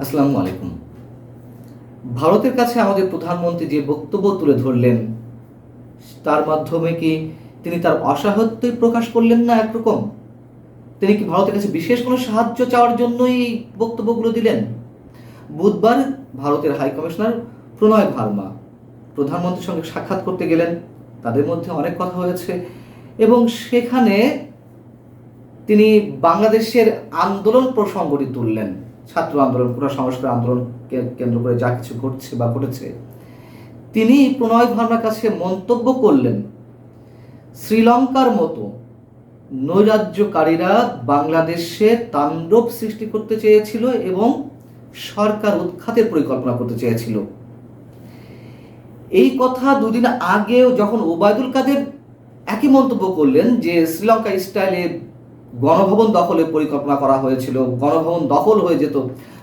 আসসালামু আলাইকুম। ভারতের কাছে আমাদের প্রধানমন্ত্রী যে বক্তব্য তুলে ধরলেন, তার মাধ্যমে কি তিনি তার অসাহত্যই প্রকাশ করলেন না একরকম? তিনি কি ভারতের কাছে বিশেষ কোনো সাহায্য চাওয়ার জন্যই বক্তব্যগুলো দিলেন? বুধবার ভারতের হাই কমিশনার প্রণয় ভার্মা প্রধানমন্ত্রীর সঙ্গে সাক্ষাৎ করতে গেলেন। তাদের মধ্যে অনেক কথা হয়েছে এবং সেখানে তিনি বাংলাদেশের আন্দোলন প্রসঙ্গটি তুললেন। ছাত্র আন্দোলন কোটা সংস্কার আন্দোলনকে কেন্দ্র করে যা কিছু ঘটছে বা ঘটেছে, তিনি প্রণয় ভার্মার কাছে মন্তব্য করলেন, শ্রীলঙ্কার মতো নৈরাজ্যকারীরা বাংলাদেশে তাণ্ডব সৃষ্টি করতে চেয়েছিল এবং সরকার উৎখাতের পরিকল্পনা করতে চেয়েছিল। এই কথা দুদিন আগেও যখন ওবায়দুল কাদের একই মন্তব্য করলেন যে শ্রীলঙ্কা স্টাইলে গণভবন দখলের পরিকল্পনা করা হয়েছিল, গণভবন দখল হয়ে যেত।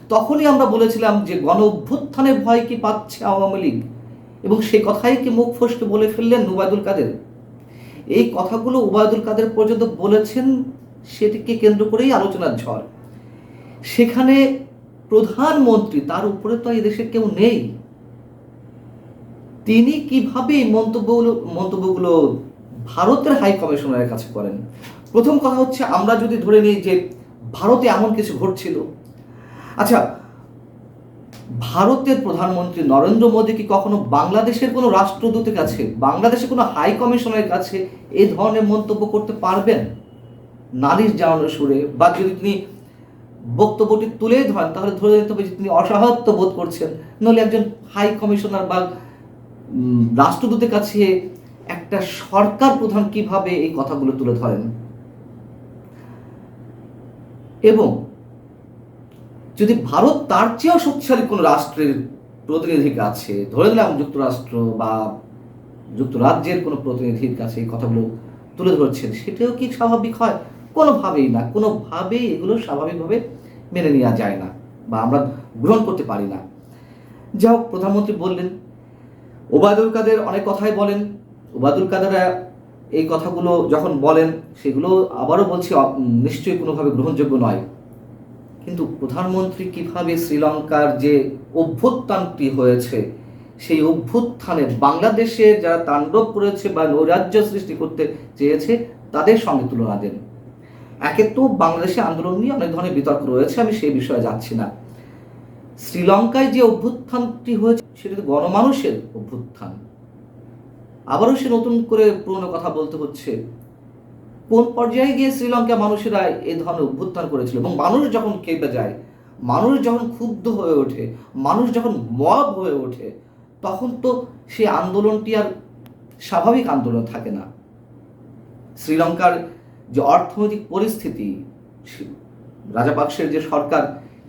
তখনই আমরা বলেছিলাম যে গণ অভ্যুত্থানের ভয় কি পাচ্ছে আওয়ামী লীগ? এবং সেই কথাই কি মুখ ফসকে বলে ফেললেন ওবায়দুল কাদের? এই কথাগুলো ওবায়দুল কাদের পর্যন্ত বলেছেন, সেটিকে কেন্দ্র করেই আলোচনার ঝড়। সেখানে প্রধানমন্ত্রী, তার উপরে তো এই দেশে কেউ নেই। তিনি কীভাবে মন্তব্যগুলো মন্তব্যগুলো ভারতের হাই কমিশনারের কাছে করেন? প্রথম কথা হচ্ছে আমরা যদি ধরে নিই যে ভারতে এমন কিছু ঘটছিল। আচ্ছা ভারতের প্রধানমন্ত্রী নরেন্দ্র মোদী কি কখনো বাংলাদেশের কোনো রাষ্ট্রদূতের কাছে, বাংলাদেশের কোনো হাই কমিশনের কাছে এই ধরনের মন্তব্য করতে পারবেন? নালিশ জানানোর সুরে বা যদি তিনি বক্তব্যটি তুলে ধরেন, তাহলে ধরে নিতে হবে যে তিনি অসহায়ত্ব বোধ করছেন। নইলে একজন হাই কমিশনার বা রাষ্ট্রদূতের কাছে একটা সরকার প্রধান কীভাবে এই কথাগুলো তুলে ধরেন? এবং যদি ভারত তার চেয়েও শক্তিশালী কোনো রাষ্ট্রের প্রতিনিধির কাছে, ধরে নিলাম যুক্তরাষ্ট্র বা যুক্তরাজ্যের কোনো প্রতিনিধির কাছে এই কথাগুলো তুলে ধরছেন, সেটাও কি স্বাভাবিক হয়? কোনোভাবেই না। কোনোভাবেই এগুলো স্বাভাবিকভাবে মেনে নেওয়া যায় না বা আমরা গ্রহণ করতে পারি না। যা হোক, প্রধানমন্ত্রী বললেন, ওবায়দুল কাদের অনেক কথাই বলেন। ওবায়দুল কাদেরা এই কথাগুলো যখন বলেন, সেগুলো আবারও বলছি নিশ্চয়ই কোনোভাবে গ্রহণযোগ্য নয়। কিন্তু প্রধানমন্ত্রী কীভাবে শ্রীলঙ্কার যে অভ্যুত্থানটি হয়েছে, সেই অভ্যুত্থানে বাংলাদেশে যারা তাণ্ডব করেছে বা নৈরাজ্য সৃষ্টি করতে চেয়েছে, তাদের সঙ্গে তুলনা দেন। একে তো বাংলাদেশে আন্দোলন নিয়ে অনেক ধরনের বিতর্ক রয়েছে, আমি সেই বিষয়ে যাচ্ছি না। শ্রীলঙ্কায় যে অভ্যুত্থানটি হয়েছে, সেটা গণমানুষের অভ্যুত্থান। আবারও সে নতুন করে পুরনো কথা বলতে হচ্ছে। কোন পর্যায়ে গিয়ে শ্রীলঙ্কা মানুষেরা এই ধরনের অভ্যুত্থান করেছিল? এবং মানুষ যখন কেঁপে যায়, মানুষ যখন ক্ষুব্ধ হয়ে ওঠে, মানুষ যখন মব হয়ে ওঠে, তখন তো সেই আন্দোলনটি আর স্বাভাবিক আন্দোলন থাকে না। শ্রীলঙ্কার যে অর্থনৈতিক পরিস্থিতি রাজাপাকসের যে সরকার,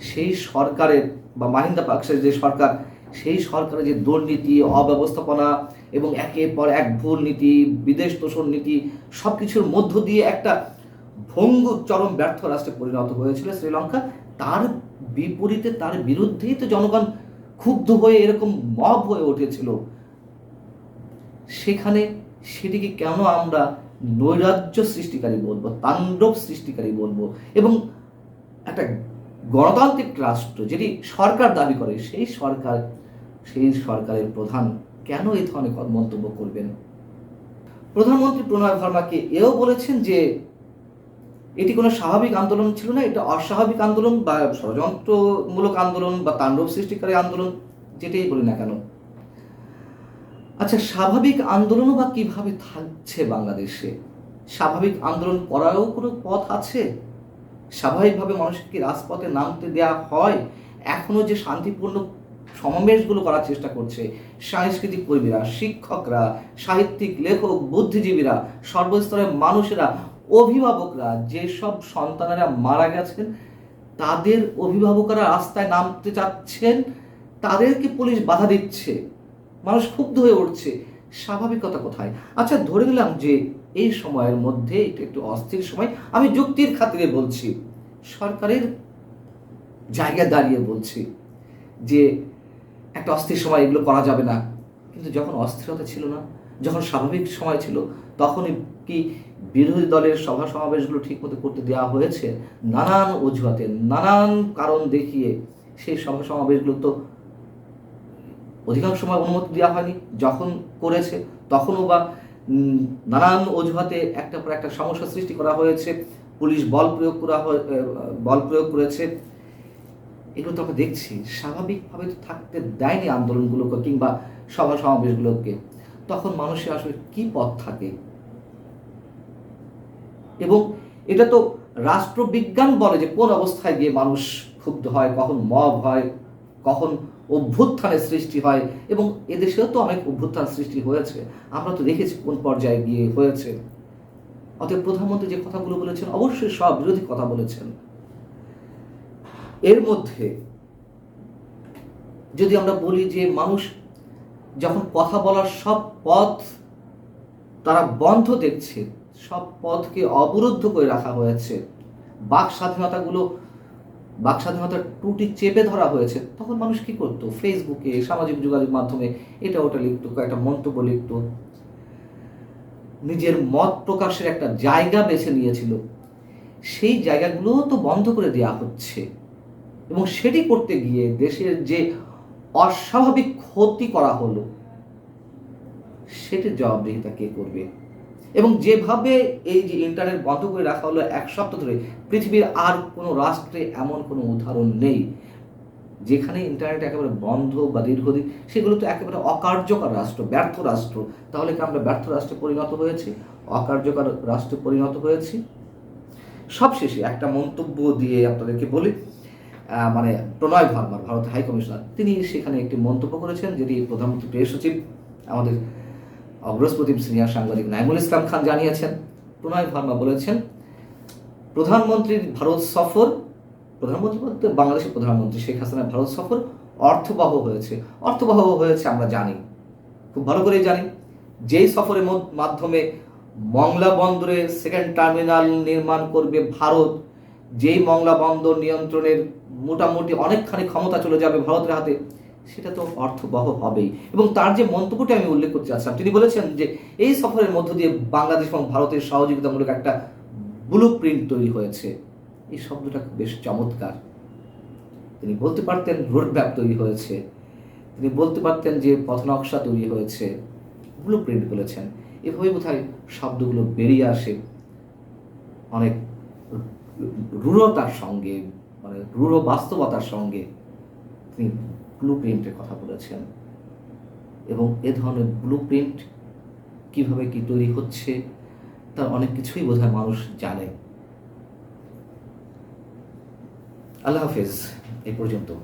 সেই সরকারের বা মাহিন্দা পাকসের যে সরকার সেই সরকারের যে দুর্নীতি, অব্যবস্থাপনা এবং একের পর এক ভুল নীতি, বিদেশ তোষণ নীতি সব কিছুর মধ্য দিয়ে একটা ভঙ্গুর চরম ব্যর্থ রাষ্ট্রে পরিণত হয়েছিল শ্রীলঙ্কা। তার বিপরীতে, তার বিরুদ্ধেই তো জনগণ ক্ষুব্ধ হয়ে এরকম মব হয়ে উঠেছিল। সেখানে সেটিকে কেন আমরা নৈরাজ্য সৃষ্টিকারী বলব, তাণ্ডব সৃষ্টিকারী বলব? এবং একটা গণতান্ত্রিক রাষ্ট্র যেটি সরকার দাবি করে, সেই সরকার, সেই সরকারের প্রধান কেন এই ধরনের মন্তব্য করবেন? প্রধানমন্ত্রী প্রণয় ভার্মাকে এও বলেছেন যে এটি কোনো স্বাভাবিক আন্দোলন ছিল না, এটা অস্বাভাবিক আন্দোলন বা ষড়যন্ত্রমূলক আন্দোলন বা তাণ্ডব সৃষ্টিকারী আন্দোলন, যেটাই বলি না কেন। আচ্ছা স্বাভাবিক আন্দোলনও বা কীভাবে থাকছে বাংলাদেশে? স্বাভাবিক আন্দোলন করারও কোনো পথ আছে? স্বাভাবিকভাবে মানুষকে কি রাজপথে নামতে দেয়া হয়? এখনও যে শান্তিপূর্ণ সমাবেশগুলো করার চেষ্টা করছে, সাংস্কৃতিক কর্মীরা, শিক্ষকরা, সাহিত্যিক, লেখক, বুদ্ধিজীবীরা, সর্বস্তরের মানুষেরা, অভিভাবকরা, যেসব সন্তানেরা মারা গেছেন, তাদের অভিভাবকরা রাস্তায় নামতে চাচ্ছেন, তাদেরকে পুলিশ বাধা দিচ্ছে। মানুষ ক্ষুব্ধ হয়ে উঠছে। স্বাভাবিকতা কোথায়? আচ্ছা ধরে নিলাম যে এই সময়ের মধ্যে এটা একটু অস্থির সময়। আমি যুক্তির খাতিরে বলছি, সরকারের জায়গা দাঁড়িয়ে বলছি যে একটা অস্থির সময় এগুলো করা যাবে না। কিন্তু যখন অস্থিরতা ছিল না, যখন স্বাভাবিক সময় ছিল তখন কি বিরোধী দলের সভা সমাবেশগুলো ঠিক ঠিকমতো করতে দেওয়া হয়েছে? নানান অজুহাতে, নানান কারণ দেখিয়ে সেই সভা সমাবেশগুলো তো অধিকাংশ সময় অনুমতি দেওয়া হয়নি। যখন করেছে, তখনও বা নানান অজুহাতে একটা পর একটা সমস্যা সৃষ্টি করা হয়েছে। পুলিশ বল প্রয়োগ করা বল প্রয়োগ করেছে। এগুলো তো আমরা দেখছি। স্বাভাবিকভাবে তো থাকতে দেয়নি আন্দোলনগুলোকে কিংবা সভা সমাবেশগুলোকে। তখন মানুষের আসলে কি পথ থাকে? এবং এটা তো রাষ্ট্রবিজ্ঞান বলে যে কোন অবস্থায় গিয়ে মানুষ ক্ষুব্ধ হয়, কখন মব হয় কখন অভ্যুত্থানের সৃষ্টি হয় এবং এদেশেও তো অনেক অভ্যুত্থান সৃষ্টি হয়েছে। আমরা তো দেখেছি কোন পর্যায়ে গিয়ে হয়েছে। অতএব প্রধানমন্ত্রী যে কথাগুলো বলেছেন, অবশ্যই সব বিরোধী কথা বলেছেন। এর মধ্যে যদি আমরা বলি যে মানুষ যখন কথা বলার সব পথ তারা বন্ধ দেখছে, সব পথকে অবরুদ্ধ করে রাখা হয়েছে, বাক স্বাধীনতাগুলো বাক স্বাধীনতার টুটি চেপে ধরা হয়েছে, তখন মানুষ কি করতো? ফেসবুকে সামাজিক যোগাযোগ মাধ্যমে এটা ওটা লিখতো, কয়েকটা মন্তব্য লিখতো। নিজের মত প্রকাশের একটা জায়গা বেছে নিয়েছিল। সেই জায়গাগুলো তো বন্ধ করে দেওয়া হচ্ছে। এবং সেটি করতে গিয়ে দেশের যে অস্বাভাবিক ক্ষতি করা হলো, সেটির জবাবদিহিতা কে করবে? এবং যেভাবে এই যে ইন্টারনেট বন্ধ করে রাখা হলো এক সপ্তাহ ধরে, পৃথিবীর আর কোনো রাষ্ট্রে এমন কোনো উদাহরণ নেই। যেখানে ইন্টারনেট একেবারে বন্ধ বা দীর্ঘদিন, সেগুলো তো একেবারে অকার্যকর রাষ্ট্র, ব্যর্থ রাষ্ট্র। তাহলে কি আমরা ব্যর্থ রাষ্ট্রে পরিণত হয়েছি? অকার্যকর রাষ্ট্রে পরিণত হয়েছি? সবশেষে একটা মন্তব্য দিয়ে আপনাদেরকে বলি মানে প্রণয় ভার্মার ভারত হাই কমিশনার, তিনি সেখানে একটি মন্তব্য করেছেন, যেটি প্রধানমন্ত্রী প্রেস সচিব, আমাদের অগ্রসপ্রতিম সিনিয়র সাংবাদিক নাইমুল ইসলাম খান জানিয়েছেন, প্রণয় ভার্মা বলেছেন প্রধানমন্ত্রীর ভারত সফর, প্রধানমন্ত্রী বলতে বাংলাদেশের প্রধানমন্ত্রী শেখ হাসিনার ভারত সফর অর্থবহ হয়েছে। অর্থবহ হয়েছে আমরা জানি, খুব ভালো করেই জানি। যেই সফরের মাধ্যমে মংলা বন্দরে সেকেন্ড টার্মিনাল নির্মাণ করবে ভারত, যেই মংলা বন্দর নিয়ন্ত্রণের মোটামুটি অনেকখানি ক্ষমতা চলে যাবে ভারতের হাতে সেটা তো অর্থবহ হবেই। এবং তার যে মন্তব্যটি আমি উল্লেখ করতে চাচ্ছিলাম, তিনি বলেছেন যে এই সফরের মধ্য দিয়ে বাংলাদেশ এবং ভারতের সহযোগিতামূলক একটা ব্লু প্রিন্ট তৈরি হয়েছে। এই শব্দটা বেশ চমৎকার। তিনি বলতে পারতেন রোড ম্যাপ তৈরি হয়েছে। তিনি বলতে পারতেন যে পথ নকশা তৈরি হয়েছে। ব্লু প্রিন্ট বলেছেন। এভাবে বোধহয় শব্দগুলো বেরিয়ে আসে। অনেক রূঢ়তার সঙ্গে মানে রূঢ় বাস্তবতার সঙ্গে তিনি ব্লু প্রিন্টের কথা বলেছেন। এবং এ ধরনের ব্লু প্রিন্ট কীভাবে কী তৈরি হচ্ছে, তার অনেক কিছুই বোধহয় মানুষ জানে। আল্লাহ হাফেজ, এ পর্যন্ত।